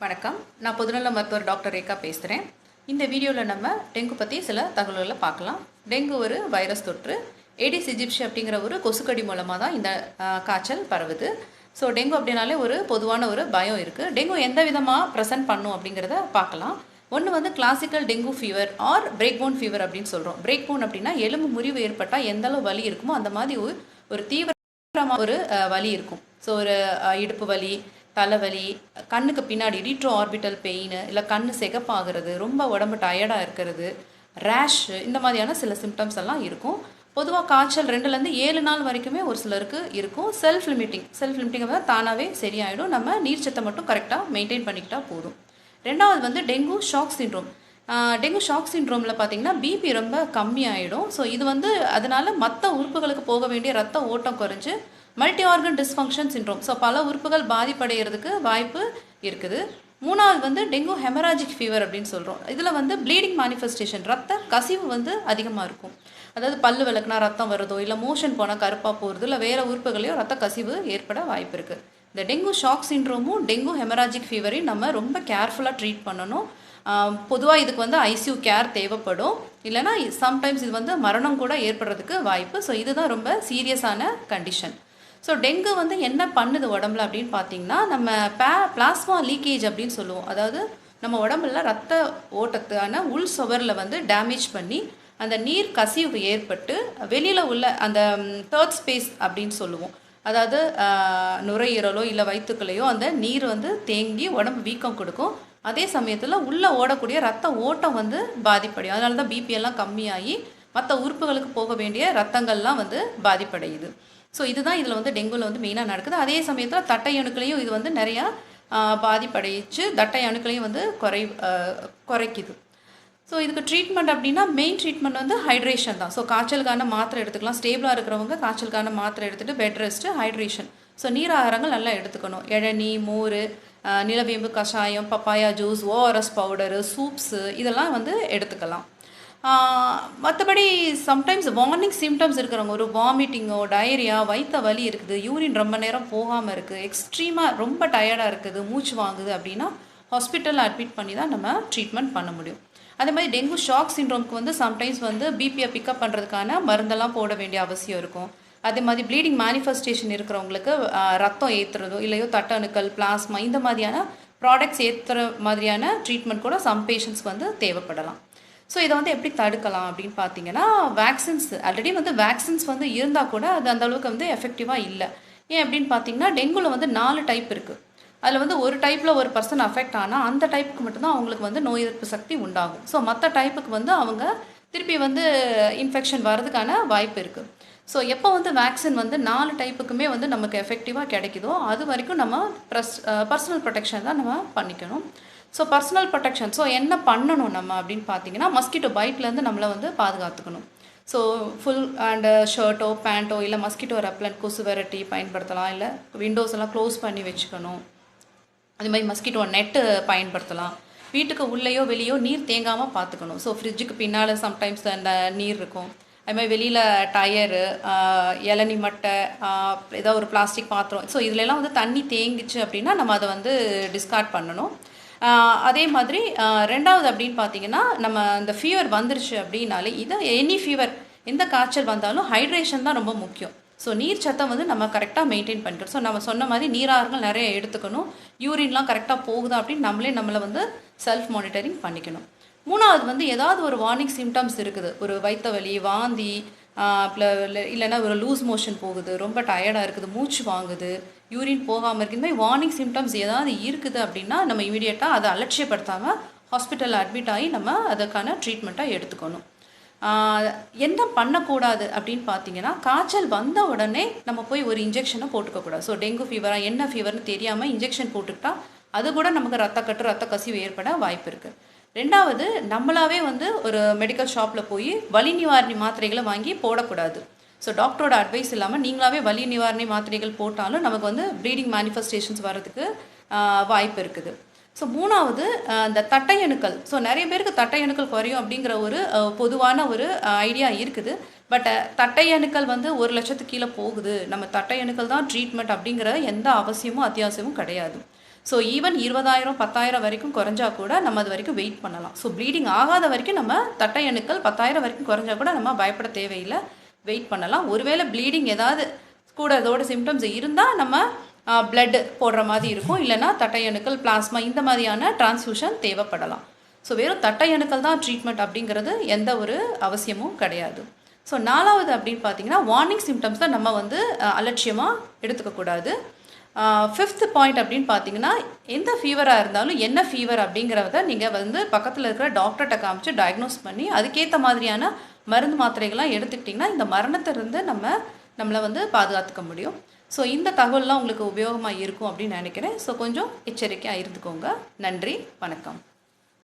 வணக்கம். நான் பொதுநல மருத்துவர் டாக்டர் ரேகா பேசுகிறேன் இந்த வீடியோவில் நம்ம டெங்கு பற்றி சில தகவல்களை பார்க்கலாம். டெங்கு ஒரு வைரஸ் தொற்று. ஏடிஸ் இஜிப்ஷி அப்படிங்கிற ஒரு கொசுக்கடி மூலமாக தான் இந்த காய்ச்சல் பரவுது. ஸோ டெங்கு அப்படின்னாலே ஒரு பொதுவான ஒரு பயம் இருக்குது டெங்கு எந்த விதமாக ப்ரெசென்ட் பண்ணும் அப்படிங்கிறத பார்க்கலாம். ஒன்று வந்து classical dengue fever or break bone fever அப்படின்னு சொல்கிறோம் பிரேக் போன் அப்படின்னா எலும்பு முறிவு ஏற்பட்டால் எந்த அளவு வலி இருக்குமோ அந்த மாதிரி ஒரு ஒரு தீவிரமாக ஒரு வலி இருக்கும். ஸோ ஒரு இடுப்பு வலி தலைவலி கண்ணுக்கு பின்னாடி ரீட்ரோ ஆர்பிட்டல் பெயின் இல்லை கண் சிகப்பாகிறது ரொம்ப உடம்பு டயர்டாக இருக்கிறது ரேஷ் இந்த மாதிரியான சில சிம்டம்ஸ் எல்லாம் இருக்கும். பொதுவாக காய்ச்சல் ரெண்டுலேருந்து ஏழு நாள் வரைக்குமே ஒரு சிலருக்கு இருக்கும். செல்ஃப் லிமிட்டிங் செல்ஃப் லிமிட்டிங் வந்து தானாகவே சரியாயிடும். நம்ம நீர்ச்சத்தை மட்டும் கரெக்டாக மெயின்டைன் பண்ணிக்கிட்டால் போதும். ரெண்டாவது வந்து dengue shock syndrome dengue shock சிண்ட்ரோமில் பார்த்தீங்கன்னா பிபி ரொம்ப கம்மியாயிடும். ஸோ இது வந்து அதனால மற்ற உறுப்புகளுக்கு போக வேண்டிய ரத்த ஓட்டம் குறைஞ்சு multi organ dysfunction syndrome so பல உறுப்புகள் பாதிப்படைகிறதுக்கு வாய்ப்பு இருக்குது. மூணாவது வந்து டெங்கு ஹெமராஜிக் ஃபீவர் அப்படின்னு சொல்கிறோம் இதில் வந்து ப்ளீடிங் மேனிஃபெஸ்டேஷன் ரத்த கசிவு வந்து அதிகமாக இருக்கும். அதாவது பல்லு விளக்குனா ரத்தம் வருதோ இல்லை மோஷன் போனால் கருப்பாக போகிறது இல்லை வேறு உறுப்புகளையோ ரத்த கசிவு ஏற்பட வாய்ப்பு இருக்குது இந்த டெங்கு ஷாக் சிண்ட்ரோமும் டெங்கு ஹெமராஜிக் ஃபீவரையும் நம்ம ரொம்ப கேர்ஃபுல்லாக ட்ரீட் பண்ணணும். பொதுவாக இதுக்கு வந்து ஐசியூ கேர் தேவைப்படும். இல்லைனா சம்டைம்ஸ் இது வந்து மரணம் கூட ஏற்படுறதுக்கு வாய்ப்பு. ஸோ இதுதான் ரொம்ப சீரியஸான கண்டிஷன் ஸோ டெங்கு வந்து என்ன பண்ணுது உடம்புல அப்படின்னு பார்த்தீங்கன்னா நம்ம பே பிளாஸ்மா லீக்கேஜ் அப்படின்னு சொல்லுவோம். அதாவது நம்ம உடம்புல ரத்த ஓட்டத்தான உள் சுவரில் வந்து டேமேஜ் பண்ணி அந்த நீர் கசிவு ஏற்பட்டு வெளியில் உள்ள அந்த தேர்ட் ஸ்பேஸ் அப்படின்னு சொல்லுவோம். அதாவது நுரையீரலோ இல்லை வயிற்றுக்களையோ அந்த நீர் வந்து தேங்கி உடம்பு வீக்கம் கொடுக்கும். அதே சமயத்தில் உள்ளே ஓடக்கூடிய ரத்த ஓட்டம் வந்து பாதிப்படையும். அதனால தான் பிபி எல்லாம் கம்மியாகி மற்ற உறுப்புகளுக்கு போக வேண்டிய ரத்தங்கள்லாம் வந்து பாதிப்படையுது. ஸோ இதுதான் இதில் வந்து டெங்குவில் வந்து மெயினாக நடக்குது. அதே சமயத்தில் தட்டை அணுக்களையும் இது வந்து நிறையா பாதிப்படைச்சு தட்டை அணுக்களையும் வந்து குறை குறைக்குது. ஸோ இதுக்கு ட்ரீட்மெண்ட் அப்படின்னா மெயின் ட்ரீட்மெண்ட் வந்து ஹைட்ரேஷன் தான். ஸோ காய்ச்சலுக்கான மாத்திரை எடுத்துக்கலாம். ஸ்டேபிளாக இருக்கிறவங்க காய்ச்சலுக்கான மாத்திரை எடுத்துகிட்டு பெட் ரெஸ்ட்டு ஹைட்ரேஷன் ஸோ நீர் ஆகாரங்கள் நல்லா எடுத்துக்கணும். இளநீ மோர் நிலவேம்பு கஷாயம் papaya juice ORS powder soups இதெல்லாம் வந்து எடுத்துக்கலாம். மற்றபடி சம்டைம்ஸ் வார்னிங் சிம்டம்ஸ் இருக்கிறவங்க ஒரு வாமிட்டிங்கோ டயரியா வயிற்ற வலி இருக்குது யூரின் ரொம்ப நேரம் போகாமல் இருக்குது எக்ஸ்ட்ரீமாக ரொம்ப டயர்டாக இருக்குது மூச்சு வாங்குது அப்படின்னா ஹாஸ்பிட்டலில் அட்மிட் பண்ணி தான் நம்ம ட்ரீட்மெண்ட் பண்ண முடியும். அதே மாதிரி டெங்கு ஷாக் சின்ரோம்க்கு வந்து சம்டைம்ஸ் வந்து பிபியை பிக்கப் பண்ணுறதுக்கான மருந்தெல்லாம் போட வேண்டிய அவசியம் இருக்கும். அதே மாதிரி ப்ளீடிங் மேனிஃபெஸ்டேஷன் இருக்கிறவங்களுக்கு ரத்தம் ஏற்றுறதோ இல்லையோ தட்டணுக்கள் பிளாஸ்மா இந்த மாதிரியான ப்ராடக்ட்ஸ் ஏற்றுற மாதிரியான ட்ரீட்மெண்ட் கூட சம் பேஷண்ட்ஸ்க்கு வந்து தேவைப்படலாம். ஸோ இதை வந்து எப்படி தடுக்கலாம் அப்படின்னு பார்த்தீங்கன்னா வேக்சின்ஸ் ஆல்ரெடி வந்து வேக்சின்ஸ் வந்து இருந்தால் கூட அது அந்தளவுக்கு வந்து எஃபெக்டிவாக இல்லை. ஏன் அப்படின்னு பார்த்தீங்கன்னா டெங்குவில் வந்து நாலு டைப் இருக்குது அதில் வந்து ஒரு டைப்பில் ஒரு பர்சன் அஃபெக்ட் ஆனால் அந்த டைப்புக்கு மட்டும்தான் அவங்களுக்கு வந்து நோய் எதிர்ப்பு சக்தி உண்டாகும். ஸோ மற்ற டைப்புக்கு வந்து அவங்க திருப்பி வந்து இன்ஃபெக்ஷன் வர்றதுக்கான வாய்ப்பு இருக்குது ஸோ எப்போ வந்து வேக்சின் வந்து நாலு டைப்புக்குமே வந்து நமக்கு எஃபெக்டிவாக கிடைக்குதோ அது வரைக்கும் நம்ம ப்ரஸ் பர்சனல் ப்ரொடெக்ஷன் தான் நம்ம பண்ணிக்கணும். ஸோ பர்சனல் ப்ரொடெக்ஷன் ஸோ என்ன பண்ணணும் நம்ம அப்படின்னு பார்த்தீங்கன்னா மஸ்கிட்டோ பைட்லேருந்து நம்மளை வந்து பாதுகாத்துக்கணும். ஸோ ஃபுல் அண்டு ஷர்ட்டோ பேண்ட்டோ இல்லை மஸ்கிட்டோ ரெப்லண்ட் கொசு வெரைட்டி பயன்படுத்தலாம் இல்லை விண்டோஸ் எல்லாம் க்ளோஸ் பண்ணி வச்சுக்கணும். அது மாதிரி மஸ்கிட்டோ நெட்டு பயன்படுத்தலாம். வீட்டுக்கு உள்ளேயோ வெளியோ நீர் தேங்காமல் பார்த்துக்கணும். ஸோ ஃப்ரிட்ஜுக்கு பின்னால் சம்டைம்ஸ் அந்த நீர் இருக்கும். அதுமாதிரி வெளியில் டயரு இளநி மட்டை ஆஹ், ஏதோ ஒரு பிளாஸ்டிக் பாத்திரம். ஸோ இதுலலாம் வந்து தண்ணி தேங்கிச்சு அப்படின்னா நம்ம அதை வந்து டிஸ்கார்ட் பண்ணணும். அதே மாதிரி ரெண்டாவது அப்படின்னு பார்த்தீங்கன்னா நம்ம இந்த ஃபீவர் வந்துருச்சு அப்படின்னாலே இது எனி ஃபீவர் எந்த காய்ச்சல் வந்தாலும் ஹைட்ரேஷன் தான் ரொம்ப முக்கியம். ஸோ நீர் சத்தம் வந்து நம்ம கரெக்டாக மெயின்டைன் பண்ணிட்டோம் ஸோ நம்ம சொன்ன மாதிரி நீராறுகள் நிறைய எடுத்துக்கணும். யூரின்லாம் கரெக்டாக போகுதா அப்படின்னு நம்மளே நம்மளை வந்து செல்ஃப் மானிட்டரிங் பண்ணிக்கணும். மூணாவது வந்து ஏதாவது ஒரு வார்னிங் சிம்டம்ஸ் இருக்குது. ஒரு வயிற்று வலி வாந்தி இல்லைன்னா ஒரு லூஸ் மோஷன் போகுது ரொம்ப டயர்டாக இருக்குது மூச்சு வாங்குது யூரின் போகாமல் இருக்குது இந்த மாதிரி வார்னிங் சிம்டம்ஸ் ஏதாவது இருக்குது அப்படின்னா நம்ம இமீடியட்டாக அதை அலட்சியப்படுத்தாமல் ஹாஸ்பிட்டலில் அட்மிட் ஆகி நம்ம அதுக்கான ட்ரீட்மெண்ட்டாக எடுத்துக்கணும். என்ன பண்ணக்கூடாது அப்படின்னு பார்த்தீங்கன்னா காய்ச்சல் வந்த உடனே நம்ம போய் ஒரு இன்ஜெக்ஷனை போட்டுக்கக்கூடாது ஸோ டெங்கு ஃபீவராக என்ன ஃபீவர்னு தெரியாமல் இன்ஜெக்ஷன் போட்டுக்கிட்டால் அது கூட நமக்கு ரத்த கட்டு ரத்த கசிவு ஏற்பட வாய்ப்பு இருக்குது ரெண்டாவது நம்மளாவே வந்து ஒரு மெடிக்கல் ஷாப்பில் போய் வலி நிவாரணி மாத்திரைகளை வாங்கி போடக்கூடாது. ஸோ டாக்டரோட அட்வைஸ் இல்லாமல் நீங்களாவே வலி நிவாரணி மாத்திரைகள் போட்டாலும் நமக்கு வந்து ப்ளீடிங் மேனிஃபெஸ்டேஷன்ஸ் வர்றதுக்கு வாய்ப்பு இருக்குது. ஸோ மூணாவது இந்த தட்டையணுக்கள் ஸோ நிறைய பேருக்கு தட்டையணுக்கள் குறையும் அப்படிங்கிற ஒரு பொதுவான ஒரு ஐடியா இருக்குது. பட் தட்டையணுக்கள் வந்து ஒரு லட்சத்துக்கு கீழே போகுது. நம்ம தட்டையணுக்கள் தான் ட்ரீட்மெண்ட் அப்படிங்கிற எந்த அவசியமும் அத்தியாவசியமும் கிடையாது. ஸோ ஈவன் இருபதாயிரம் பத்தாயிரம் வரைக்கும் குறைஞ்சா கூட நம்ம அது வரைக்கும் வெயிட் பண்ணலாம். ஸோ ப்ளீடிங் ஆகாத வரைக்கும் நம்ம தட்டை அணுக்கள் பத்தாயிரம் வரைக்கும் குறைஞ்சா கூட நம்ம பயப்பட தேவையில்லை. வெயிட் பண்ணலாம். ஒருவேளை ப்ளீடிங் ஏதாவது கூட அதோட சிம்டம்ஸ் இருந்தால் நம்ம பிளட் போடுற மாதிரி இருக்கும். இல்லைன்னா தட்டையணுக்கள் பிளாஸ்மா இந்த மாதிரியான டிரான்ஸ்ஃபியூஷன் தேவைப்படலாம். ஸோ வெறும் தட்டையணுக்கள் தான் ட்ரீட்மெண்ட் அப்படிங்கிறது எந்த ஒரு அவசியமும் கிடையாது. ஸோ நாலாவது அப்படின்னு பார்த்தீங்கன்னா வார்னிங் சிம்டம்ஸ் தான் நம்ம வந்து அலட்சியமாக எடுத்துக்கக்கூடாது. ஃபிஃப்த் பாயிண்ட் அப்படின்னு பார்த்தீங்கன்னா எந்த ஃபீவராக இருந்தாலும் என்ன ஃபீவர் அப்படிங்கிறத நீங்கள் வந்து பக்கத்தில் இருக்கிற டாக்டர்கிட்ட காமிச்சு டயக்னோஸ் பண்ணி அதுக்கேற்ற மாதிரியான மருந்து மாத்திரைகள்லாம் எடுத்துக்கிட்டிங்கன்னா இந்த மரணத்திலிருந்து நம்ம நம்மளை வந்து பாதுகாத்துக்க முடியும். ஸோ இந்த தகவல்லாம் உங்களுக்கு உபயோகமாக இருக்கும் அப்படின்னு நினைக்கிறேன். ஸோ கொஞ்சம் எச்சரிக்கையாக இருந்துக்கோங்க. நன்றி வணக்கம்.